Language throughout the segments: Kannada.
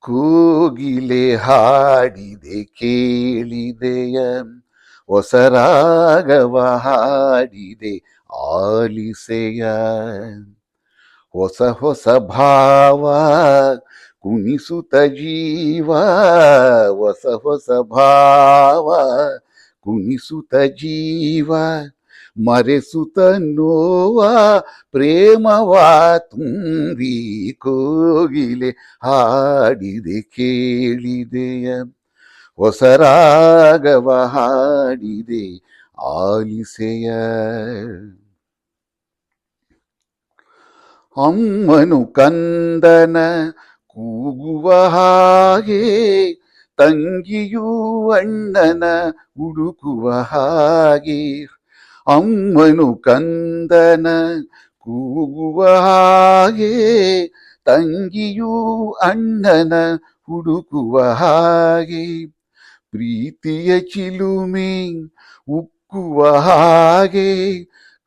ಕೋಗಿಲೆ ಹಾಡಿದೆ ಕೇಳಿದೆಯ. ಹೊಸ ರಾಗವ ಹಾಡಿದೆ ಆಲಿಸೆಯ. ಹೊಸ ಹೊಸ ಭಾವ ಕುಣಿಸುತ್ತ ಜೀವ. ಹೊಸ ಹೊಸ ಭಾವ ಕುಣಿಸುತ್ತ ಜೀವ. ಮರೆಸುತ್ತ ನೋವ ಪ್ರೇಮವ ತುಂಬಿ ಕೋಗಿಲೆ ಹಾಡಿದೆ ಕೇಳಿದೆಯ. ಹೊಸರಾಗವ ಹಾಡಿದೆ ಆಲಿಸೆಯ. ಅಮ್ಮನು ಕಂದನ ಕೂಗುವ ಹಾಗೆ, ತಂಗಿಯೂ ಅಣ್ಣನ ಹುಡುಕುವ ಹಾಗೆ. ಅಮ್ಮನು ಕಂದನ ಕೂಗುವ ಹಾಗೆ ತಂಗಿಯೂ ಅಣ್ಣನ ಹುಡುಕುವ ಹಾಗೆ ಪ್ರೀತಿಯ ಚಿಲುಮೆ ಉಕ್ಕುವ ಹಾಗೆ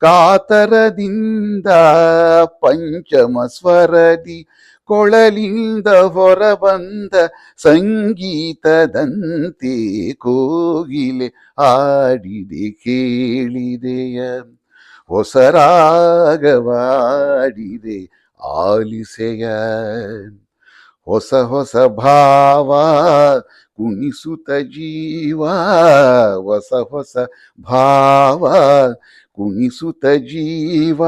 ಕಾತರದಿಂದ ಪಂಚಮ ಸ್ವರದಿ ಕೊಳಲಿಂದ ಹೊರಬಂದ ಸಂಗೀತದಂತೆ ಕೋಗಿಲೆ ಆಡಿದೆ ಕೇಳಿದೆಯ. ಹೊಸ ರಾಗವಾಡಿದೆ ಆಲಿಸೆಯ. ಹೊಸ ಹೊಸ ಭಾವ ಕುಣಿಸುತ್ತ ಜೀವ. ಹೊಸ ಹೊಸ ಭಾವ ಕುಣಿಸುತ್ತ ಜೀವ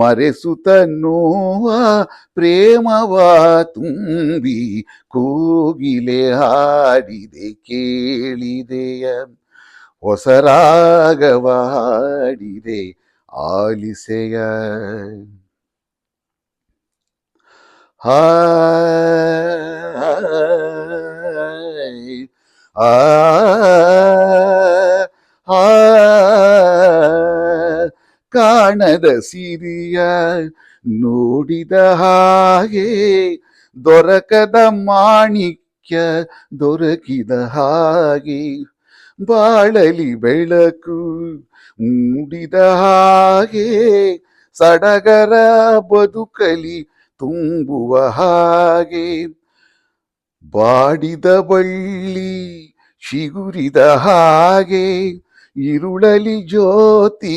ಮರೆಸುತ್ತ ನೋವ ಪ್ರೇಮವ ತುಂಬಿ ಕೋಗಿಲೆ ಹಾಡಿದೆ ಕೇಳಿದೆಯ. ಹೊಸ ಹಾಡಿದೆ ಆಲಿಸೆಯ. ಹಾಯ್. ಕಾಣದ ಸಿರಿಯ ನೋಡಿದ ಹಾಗೆ ದೊರಕದ ಮಾಣಿಕ್ಯ ದೊರಕಿದ ಹಾಗೆ ಬಾಳಲಿ ಬೆಳಕು ಮೂಡಿದ ಹಾಗೆ ಸಡಗರ ಬದುಕಲಿ ತುಂಬುವ ಹಾಗೆ ಬಾಡಿದ ಬಳ್ಳಿ ಶಿಗುರಿದ ಹಾಗೆ ಇರುಳಲಿ ಜ್ಯೋತಿ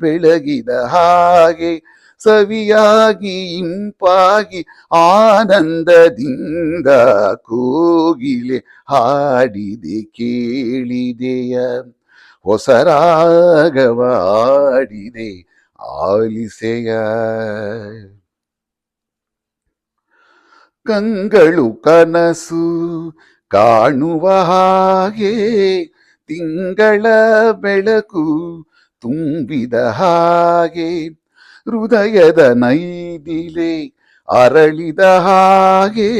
ಬೆಳಗಿದ ಹಾಗೆ ಸವಿಯಾಗಿ ಇಂಪಾಗಿ ಆನಂದದಿಂದ ಕೂಗಿಲೆ ಹಾಡಿದೆ ಕೇಳಿದೆಯ ಹೊಸ ರಾಗವ ಹಾಡಿದೆ ಆಲಿಸೆಯ ಕಂಗಳು ಕನಸು ಕಾಣುವ ಹಾಗೆ ತಿಂಗಳ ಬೆಳಕು ತುಂಬಿದ ಹಾಗೆ ಹೃದಯದ ನೈದಿಲೆ ಅರಳಿದ ಹಾಗೆ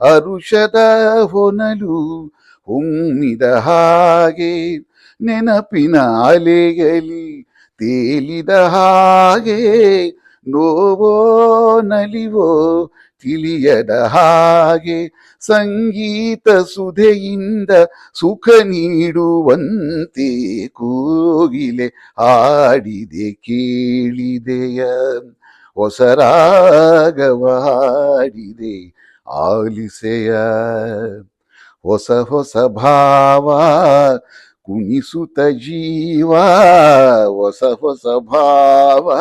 ಅರುಷದ ಹೊನಲು ಹೊಮ್ಮಿದ ಹಾಗೆ ನೆನಪಿನ ಅಲೆಯಲಿ ತೇಲಿದ ಹಾಗೆ ನೋವೋ ನಲಿವೋ ತಿಳಿಯದ ಹಾಗೆ ಸಂಗೀತ ಸುಧೆಯಿಂದ ಸುಖ ನೀಡುವಂತೆ ಕೂಗಿಲೆ ಆಡಿದೆ ಕೇಳಿದೆಯ. ಹೊಸ ರಾಗವ ಹಾಡಿದೆ ಆಲಿಸೆಯ. ಹೊಸ ಹೊಸ ಭಾವ ಕುಣಿಸುತ್ತ ಜೀವ, ಹೊಸ ಹೊಸ ಭಾವ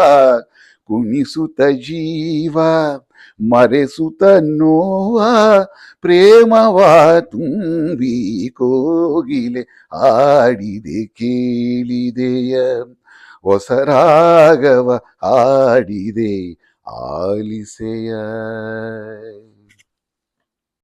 ಕುಣಿಸುತ್ತ ಜೀವ ಮರೆಸುತ್ತ ನೋವ ಪ್ರೇಮವ ತುಂಬಿ ಕೋಗಿಲೆ ಆಡಿದೆ ಕೇಳಿದೆಯ ಹೊಸ ರಾಗವ ಆಡಿದೆ ಆಲಿಸೆಯ.